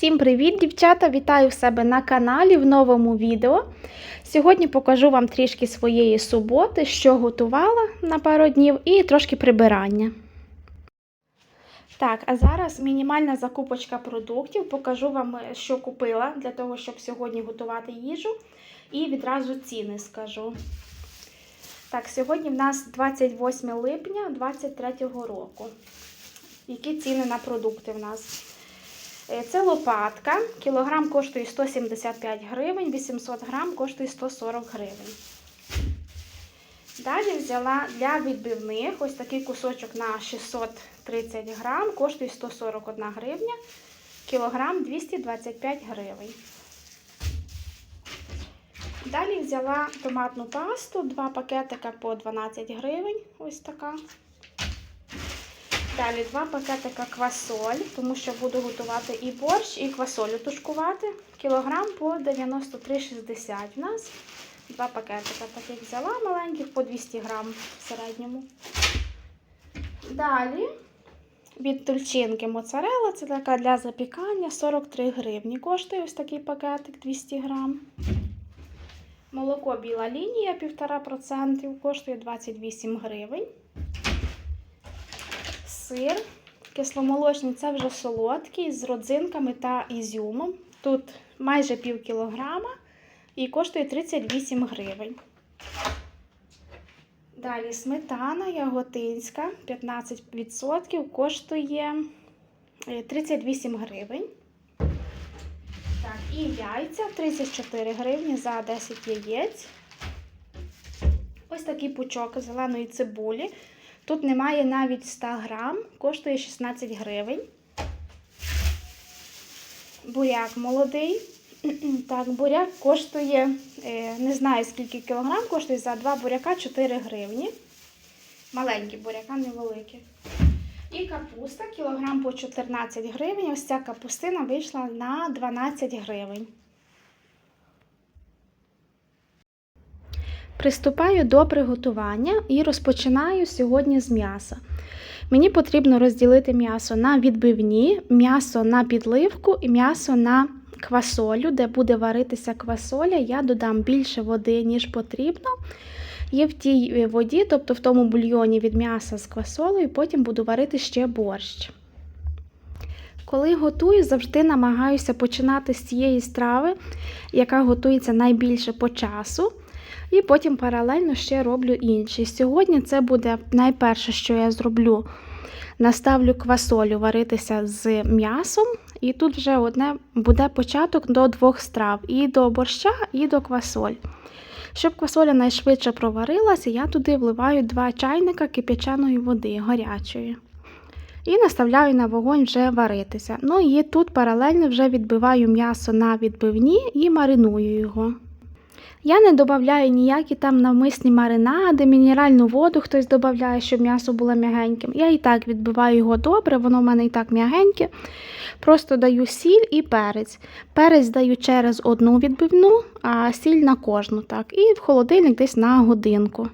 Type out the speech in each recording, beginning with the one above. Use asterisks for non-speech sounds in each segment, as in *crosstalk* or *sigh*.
Всім привіт, дівчата! Вітаю в себе на каналі в новому відео. Сьогодні покажу вам трішки своєї суботи, що готувала на пару днів, і трошки прибирання. Так, а зараз мінімальна закупочка продуктів. Покажу вам, що купила для того, щоб сьогодні готувати їжу. І відразу ціни скажу. Так, сьогодні в нас 28 липня 2023 року. Які ціни на продукти в нас? Це лопатка. Кілограм коштує 175 гривень, 800 грам коштує 140 гривень. Далі взяла для відбивних ось такий кусочок на 630 грам, коштує 141 гривня, кілограм 225 гривень. Далі взяла томатну пасту, два пакетика по 12 гривень. Ось така. Далі два пакетика квасоль, тому що буду готувати і борщ, і квасолю тушкувати. Кілограм по 93,60 в нас. Два пакетика таких взяла маленьких по 200 грам в середньому. Далі від тульчинки моцарела, це така для запікання 43 гривні. Коштує ось такий пакетик 200 грам. Молоко біла лінія 1,5% коштує 28 гривень сир. Кисломолочний це вже солодкий з родзинками та ізюмом. Тут майже пів кілограма і коштує 38 гривень. Далі сметана яготинська 15% коштує 38 гривень. Так, і яйця 34 гривні за 10 яєць. Ось такий пучок зеленої цибулі. Тут немає навіть 100 грам, коштує 16 гривень. Буряк молодий. *clears throat* Так, буряк коштує, не знаю скільки кілограм, коштує за 2 буряка 4 гривні. Маленькі буряка, невеликі. І капуста кілограм по 14 гривень. Ось ця капустина вийшла на 12 гривень. Приступаю до приготування і розпочинаю сьогодні з м'яса. Мені потрібно розділити м'ясо на відбивні, м'ясо на підливку і м'ясо на квасолю, де буде варитися квасоля, я додам більше води, ніж потрібно. І в тій воді, тобто в тому бульйоні від м'яса з квасолею, потім буду варити ще борщ. Коли готую, завжди намагаюся починати з цієї страви, яка готується найбільше по часу. І потім паралельно ще роблю інші. Сьогодні це буде найперше, що я зроблю. Наставлю квасолю варитися з м'ясом, і тут вже одне буде початок до двох страв: і до борща, і до квасоль. Щоб квасоля найшвидше проварилася, я туди вливаю 2 чайника кип'яченої води гарячої. І наставляю на вогонь вже варитися. Ну і тут паралельно вже відбиваю м'ясо на відбивні і мариную його. Я не додаю ніякі там навмисні маринади, мінеральну воду хтось додає, щоб м'ясо було м'ягеньким. Я і так відбиваю його добре, воно в мене і так м'ягеньке. Просто даю сіль і перець. Перець даю через одну відбивну, а сіль на кожну. так. І в холодильник десь на годинку.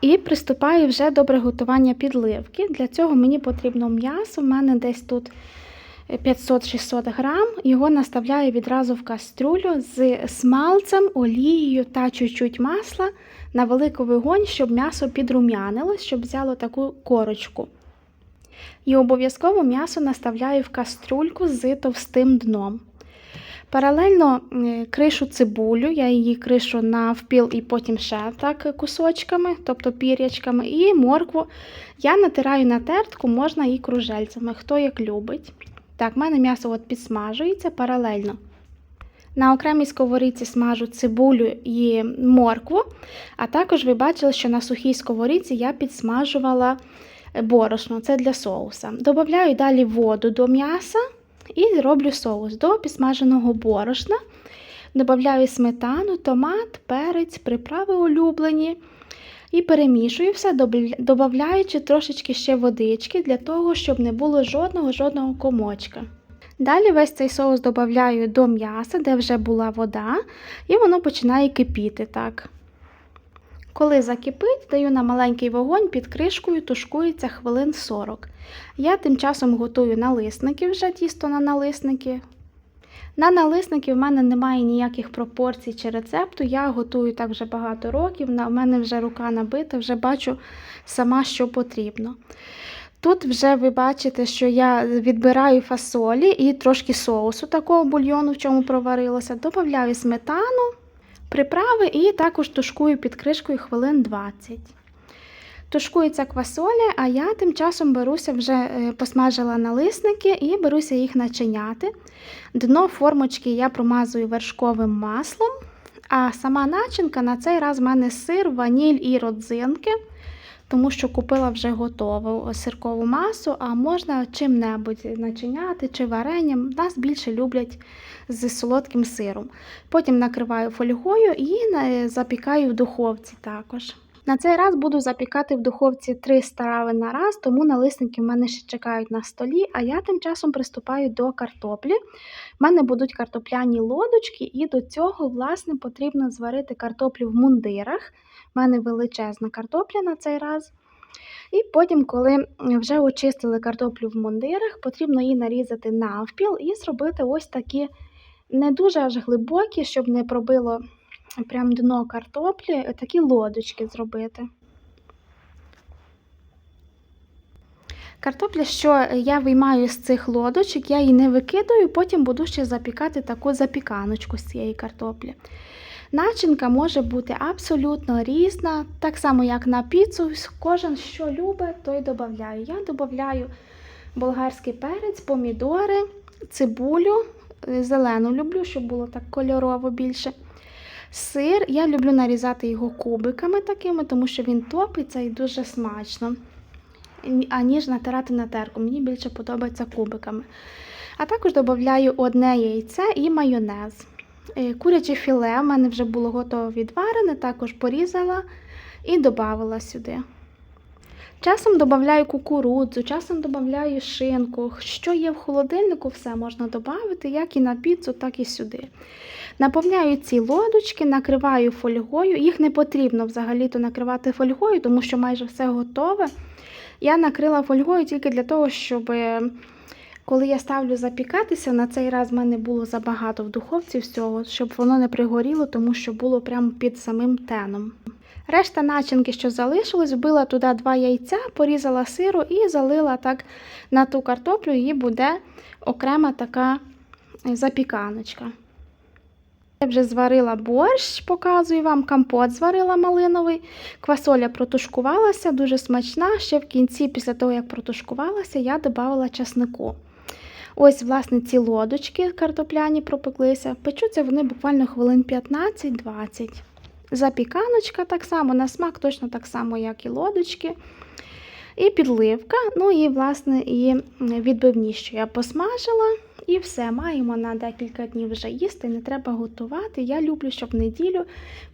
І приступаю вже до приготування підливки. Для цього мені потрібно м'ясо. У мене десь тут 500-600 грам. Його наставляю відразу в кастрюлю з смалцем, олією та чуть-чуть масла на великий вогонь, щоб м'ясо підрум'янилось, щоб взяло таку корочку. І обов'язково м'ясо наставляю в каструльку з товстим дном. Паралельно кришу цибулю, я її кришу навпіл і потім ще так кусочками, тобто пір'ячками, і моркву я натираю на тертку, можна і кружельцями, хто як любить. Так, в мене м'ясо от підсмажується паралельно. На окремій сковорідці смажу цибулю і моркву, а також ви бачили, що на сухій сковорідці я підсмажувала борошно, це для соуса. Добавляю далі воду до м'яса і роблю соус до підсмаженого борошна. Добавляю сметану, томат, перець, приправи улюблені. І перемішую все, додаючи трошечки ще водички, для того, щоб не було жодного жодного комочка. Далі весь цей соус додаю до м'яса, де вже була вода, і воно починає кипіти. так. Коли закипить, даю на маленький вогонь під кришкою, тушкується хвилин 40. Я тим часом готую налисники вже тісто на налисники. На налисники в мене немає ніяких пропорцій чи рецепту. Я готую так вже багато років. У мене вже рука набита, вже бачу сама, що потрібно. Тут вже ви бачите, що я відбираю фасолі і трошки соусу такого бульйону, в чому проварилося. Добавляю сметану, приправи і також тушкую під кришкою хвилин 20. Тушкується квасоля, а я тим часом беруся вже е, посмажила налисники і беруся їх начиняти. Дно формочки я промазую вершковим маслом, а сама начинка на цей раз в мене сир, ваніль і родзинки, тому що купила вже готову сиркову масу, а можна чим-небудь начиняти чи варенням. Нас більше люблять з солодким сиром. Потім накриваю фольгою і е, запікаю в духовці також. На цей раз буду запікати в духовці 3 страви на раз, тому налисники в мене ще чекають на столі, а я тим часом приступаю до картоплі. У мене будуть картопляні лодочки, і до цього, власне, потрібно зварити картоплю в мундирах. У мене величезна картопля на цей раз. І потім, коли вже очистили картоплю в мундирах, потрібно її нарізати навпіл і зробити ось такі не дуже аж глибокі, щоб не пробило прям дно картоплі, такі лодочки зробити. Картопля, що я виймаю з цих лодочок, я її не викидаю, потім буду ще запікати таку запіканочку з цієї картоплі. Начинка може бути абсолютно різна, так само, як на піцу. Кожен, що любить, той додаю. Я додаю болгарський перець, помідори, цибулю, зелену люблю, щоб було так кольорово більше. Сир, я люблю нарізати його кубиками такими, тому що він топиться і дуже смачно. Аніж натирати на терку. Мені більше подобається кубиками. А також додаю одне яйце і майонез. Куряче філе в мене вже було готово відварене, також порізала і додала сюди. Часом додаю кукурудзу, часом додаю шинку. Що є в холодильнику, все можна додати, як і на піцу, так і сюди. Наповняю ці лодочки, накриваю фольгою. Їх не потрібно взагалі-то накривати фольгою, тому що майже все готове. Я накрила фольгою тільки для того, щоб коли я ставлю запікатися, на цей раз в мене було забагато в духовці всього, щоб воно не пригоріло, тому що було прямо під самим теном. Решта начинки, що залишилось, вбила туди два яйця, порізала сиру і залила так на ту картоплю, і буде окрема така запіканочка. Я вже зварила борщ, показую вам, компот зварила малиновий, квасоля протушкувалася, дуже смачна. Ще в кінці, після того, як протушкувалася, я додавала часнику. Ось, власне, ці лодочки картопляні пропеклися. Печуться вони буквально хвилин 15-20. Запіканочка так само, на смак точно так само, як і лодочки. І підливка, ну і, власне, і відбивні, що я посмажила. І все, маємо на декілька днів вже їсти, не треба готувати. Я люблю, щоб в неділю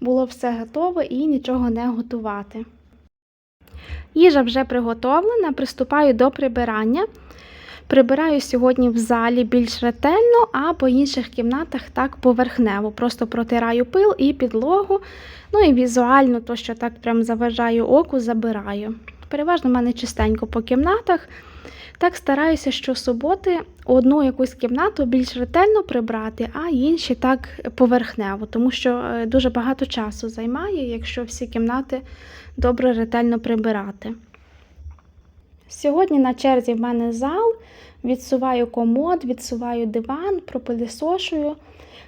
було все готове і нічого не готувати. Їжа вже приготовлена, приступаю до прибирання. Прибираю сьогодні в залі більш ретельно, а по інших кімнатах так поверхнево. Просто протираю пил і підлогу. Ну і візуально, то, що так прям заважаю оку, забираю. Переважно в мене чистенько по кімнатах. Так стараюся щосуботи одну якусь кімнату більш ретельно прибрати, а інші так поверхнево, тому що дуже багато часу займає, якщо всі кімнати добре ретельно прибирати. Сьогодні на черзі в мене зал, відсуваю комод, відсуваю диван, пропилісошую,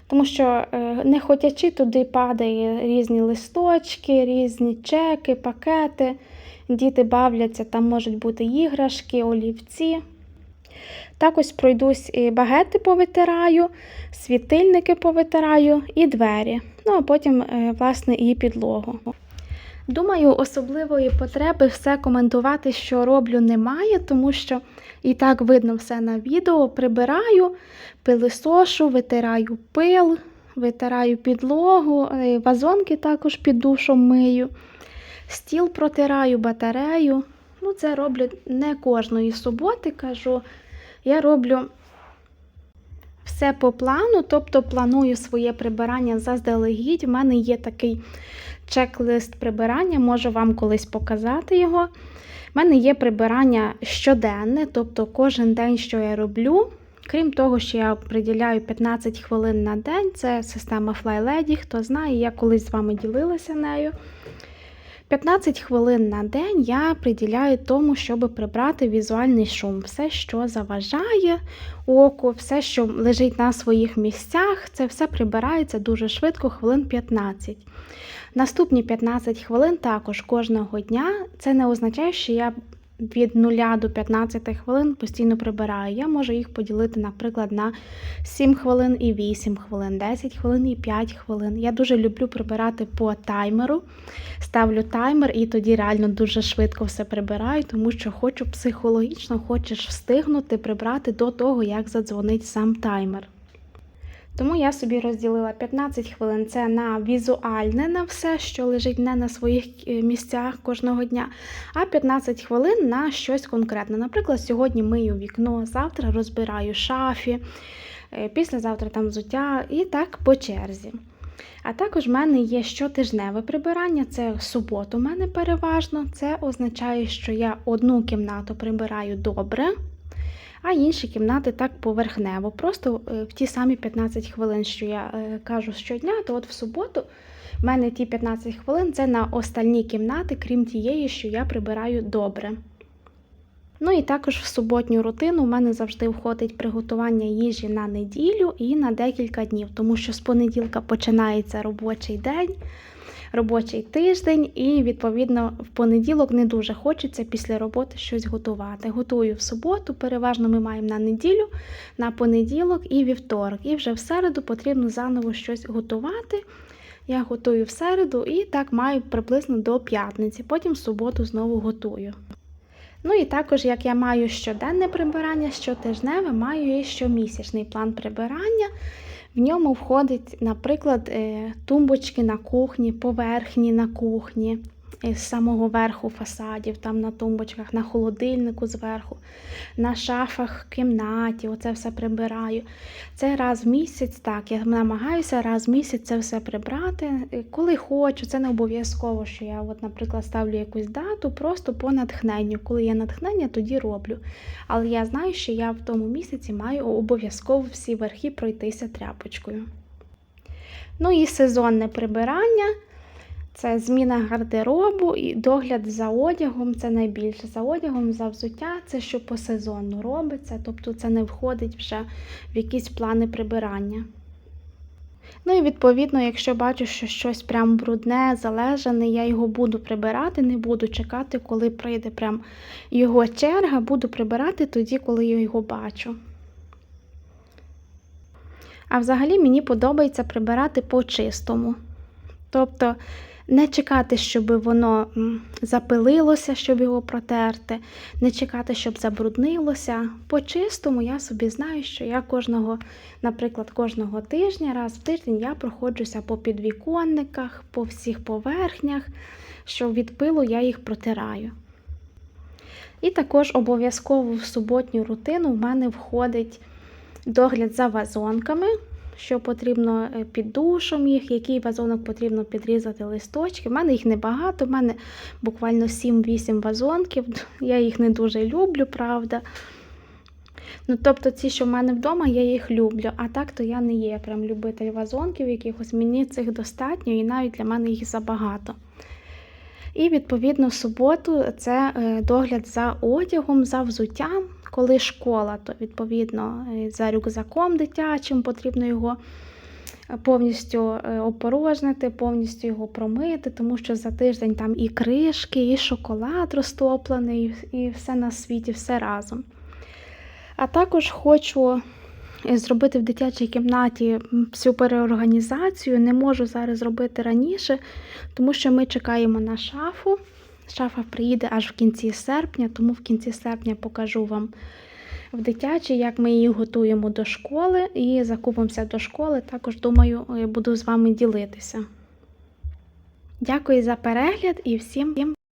тому що не хотячи туди падає різні листочки, різні чеки, пакети. Діти бавляться, там можуть бути іграшки, олівці. Так ось пройдусь і багети повитираю, світильники повитираю і двері. Ну, а потім, власне, і підлогу. Думаю, особливої потреби все коментувати, що роблю, немає, тому що і так видно все на відео. Прибираю, пилисошу, витираю пил, витираю підлогу, вазонки також під душом мию. Стіл протираю, батарею. Ну, це роблю не кожної суботи, кажу. Я роблю все по плану, тобто планую своє прибирання заздалегідь. У мене є такий чек-лист прибирання, можу вам колись показати його. У мене є прибирання щоденне, тобто кожен день, що я роблю. Крім того, що я приділяю 15 хвилин на день, це система FlyLady, хто знає, я колись з вами ділилася нею. 15 хвилин на день я приділяю тому, щоб прибрати візуальний шум. Все, що заважає оку, все, що лежить на своїх місцях, це все прибирається дуже швидко, хвилин 15. Наступні 15 хвилин також кожного дня. Це не означає, що я від 0 до 15 хвилин постійно прибираю. Я можу їх поділити, наприклад, на 7 хвилин і 8 хвилин, 10 хвилин і 5 хвилин. Я дуже люблю прибирати по таймеру. Ставлю таймер і тоді реально дуже швидко все прибираю, тому що хочу психологічно хочеш встигнути прибрати до того, як задзвонить сам таймер. Тому я собі розділила 15 хвилин це на візуальне, на все, що лежить не на своїх е, місцях кожного дня, а 15 хвилин на щось конкретне. Наприклад, сьогодні мию вікно, завтра розбираю шафі, е, післязавтра там взуття і так по черзі. А також в мене є щотижневе прибирання, це в суботу в мене переважно. Це означає, що я одну кімнату прибираю добре а інші кімнати так поверхнево. Просто е, в ті самі 15 хвилин, що я е, кажу щодня, то от в суботу в мене ті 15 хвилин це на остальні кімнати, крім тієї, що я прибираю добре. Ну і також в суботню рутину у мене завжди входить приготування їжі на неділю і на декілька днів, тому що з понеділка починається робочий день робочий тиждень, і, відповідно, в понеділок не дуже хочеться після роботи щось готувати. Готую в суботу, переважно ми маємо на неділю, на понеділок і вівторок. І вже в середу потрібно заново щось готувати. Я готую в середу і так маю приблизно до п'ятниці, потім в суботу знову готую. Ну і також, як я маю щоденне прибирання, щотижневе, маю і щомісячний план прибирання. В ньому входить, наприклад, е, тумбочки на кухні, поверхні на кухні, з самого верху фасадів, там на тумбочках, на холодильнику зверху, на шафах в кімнаті. Оце все прибираю. Це раз в місяць, так, я намагаюся раз в місяць це все прибрати. Коли хочу, це не обов'язково, що я, от, наприклад, ставлю якусь дату, просто по натхненню. Коли є натхнення, тоді роблю. Але я знаю, що я в тому місяці маю обов'язково всі верхи пройтися тряпочкою. Ну і сезонне прибирання. Це зміна гардеробу і догляд за одягом це найбільше. За одягом, за взуття, це що по сезону робиться, тобто це не входить вже в якісь плани прибирання. Ну і відповідно, якщо бачу, що щось прям брудне, залежане, я його буду прибирати, не буду чекати, коли прийде прям його черга, буду прибирати тоді, коли я його бачу. А взагалі мені подобається прибирати по чистому. Тобто не чекати, щоб воно запилилося, щоб його протерти, не чекати, щоб забруднилося. По-чистому я собі знаю, що я кожного, наприклад, кожного тижня, раз в тиждень я проходжуся по підвіконниках, по всіх поверхнях, що від пилу я їх протираю. І також обов'язково в суботню рутину в мене входить догляд за вазонками що потрібно е, під душом їх, який вазонок потрібно підрізати листочки. У мене їх небагато, в мене буквально 7-8 вазонків. *laughs* Я їх не дуже люблю, правда. Ну, Тобто, ці, що в мене вдома, я їх люблю. А так то я не є прям любитель вазонків, якихось мені цих достатньо, і навіть для мене їх забагато. І, відповідно, суботу це е, догляд за одягом, за взуттям. Коли школа, то відповідно е, за рюкзаком дитячим потрібно його е, повністю опорожнити, повністю його промити, тому що за тиждень там і кришки, і шоколад розтоплений, і все на світі, все разом. А також хочу зробити в дитячій кімнаті всю переорганізацію. Не можу зараз зробити раніше, тому що ми чекаємо на шафу. Шафа приїде аж в кінці серпня, тому в кінці серпня покажу вам в дитячій, як ми її готуємо до школи і закупимося до школи. Також, думаю, буду з вами ділитися. Дякую за перегляд і всім.